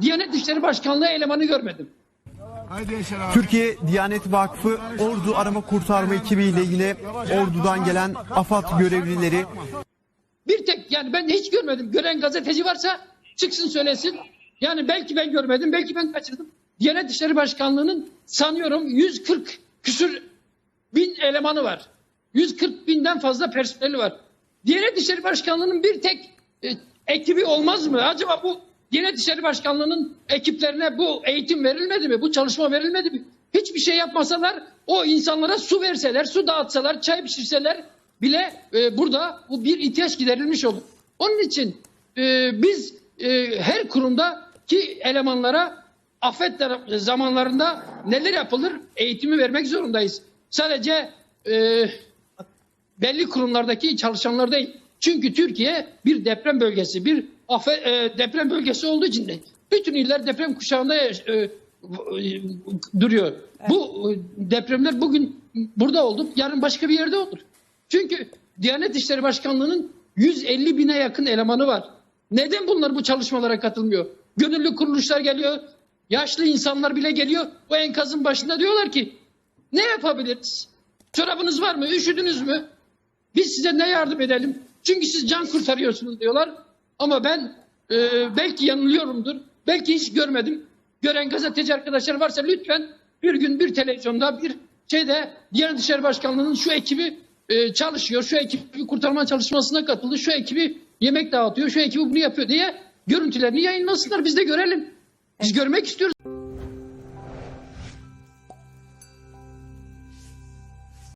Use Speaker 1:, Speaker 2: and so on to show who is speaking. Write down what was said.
Speaker 1: Diyanet İşleri Başkanlığı elemanı görmedim.
Speaker 2: Türkiye Diyanet Vakfı Ordu Arama Kurtarma ekibiyle yine Ordu'dan gelen AFAD görevlileri
Speaker 1: Bir tek yani ben hiç görmedim. Gören gazeteci varsa çıksın söylesin. Yani belki ben görmedim, belki ben kaçırdım. Diyanet İşleri Başkanlığı'nın sanıyorum 140 küsür bin elemanı var. 140 binden fazla personeli var. Diyanet İşleri Başkanlığı'nın bir tek e, ekibi olmaz mı? Acaba bu Diyanet İşleri Başkanlığı'nın ekiplerine bu eğitim verilmedi mi? Bu çalışma verilmedi mi? Hiçbir şey yapmasalar o insanlara su verseler, su dağıtsalar, çay pişirseler bile e, burada bu bir ihtiyaç giderilmiş olur. Onun için e, biz e, her kurumdaki elemanlara afet zamanlarında neler yapılır eğitimi vermek zorundayız. Sadece e, belli kurumlardaki çalışanlar değil. Çünkü Türkiye bir deprem bölgesi, bir afet, e, deprem bölgesi olduğu için de bütün iller deprem kuşağında e, e, duruyor. Bu e, depremler bugün burada oldu, yarın başka bir yerde olur. Çünkü Diyanet İşleri Başkanlığı'nın 150 bine yakın elemanı var. Neden bunlar bu çalışmalara katılmıyor? Gönüllü kuruluşlar geliyor, yaşlı insanlar bile geliyor. O enkazın başında diyorlar ki ne yapabiliriz? Çorabınız var mı? Üşüdünüz mü? Biz size ne yardım edelim? Çünkü siz can kurtarıyorsunuz diyorlar. Ama ben e, belki yanılıyorumdur. Belki hiç görmedim. Gören gazeteci arkadaşlar varsa lütfen bir gün bir televizyonda bir şeyde Diyanet İşleri Başkanlığı'nın şu ekibi e, çalışıyor. Şu ekibi kurtarma çalışmasına katıldı. Şu ekibi yemek dağıtıyor. Şu ekibi bunu yapıyor diye görüntülerini yayınlasınlar. Biz de görelim. Biz görmek istiyoruz.